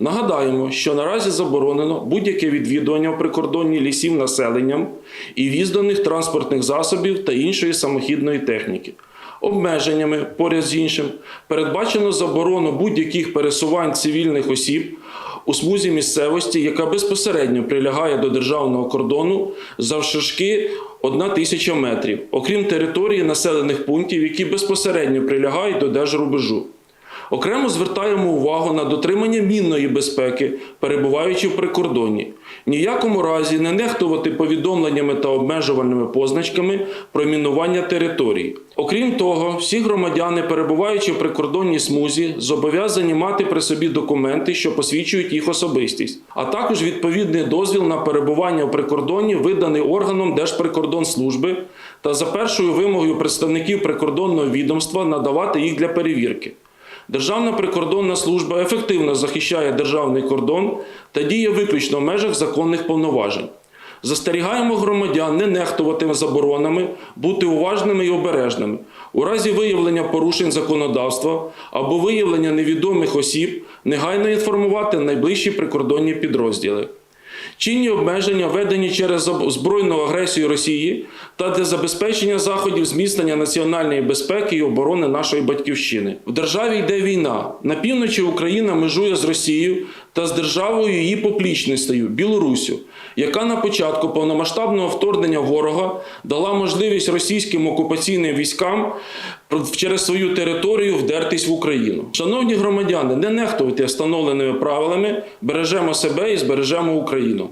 Нагадаємо, що наразі заборонено будь-яке відвідування в прикордонні лісів населенням і в'їзд транспортних засобів та іншої самохідної техніки. Обмеженнями, поряд з іншим, передбачено заборону будь-яких пересувань цивільних осіб у смузі місцевості, яка безпосередньо прилягає до державного кордону завширшки 1 тисяча метрів, окрім території населених пунктів, які безпосередньо прилягають до держрубежу. Окремо звертаємо увагу на дотримання мінної безпеки, перебуваючи в прикордонні. Ніякому разі не нехтувати повідомленнями та обмежувальними позначками про мінування території. Окрім того, всі громадяни, перебуваючи в прикордонній смузі, зобов'язані мати при собі документи, що посвідчують їх особистість, а також відповідний дозвіл на перебування в прикордонні, виданий органом Держприкордонслужби, та за першою вимогою представників прикордонного відомства надавати їх для перевірки. Державна прикордонна служба ефективно захищає державний кордон та діє виключно в межах законних повноважень. Застерігаємо громадян не нехтувати заборонами, бути уважними і обережними. У разі виявлення порушень законодавства або виявлення невідомих осіб негайно інформувати найближчі прикордонні підрозділи. Чинні обмеження введені через збройну агресію Росії та для забезпечення заходів зміцнення національної безпеки і оборони нашої батьківщини. В державі йде війна. На півночі Україна межує з Росією та з державою її поплічністю Білоруссю, яка на початку повномасштабного вторгнення ворога дала можливість російським окупаційним військам через свою територію вдертись в Україну. Шановні громадяни, не нехтуйте встановленими правилами, бережемо себе і збережемо Україну.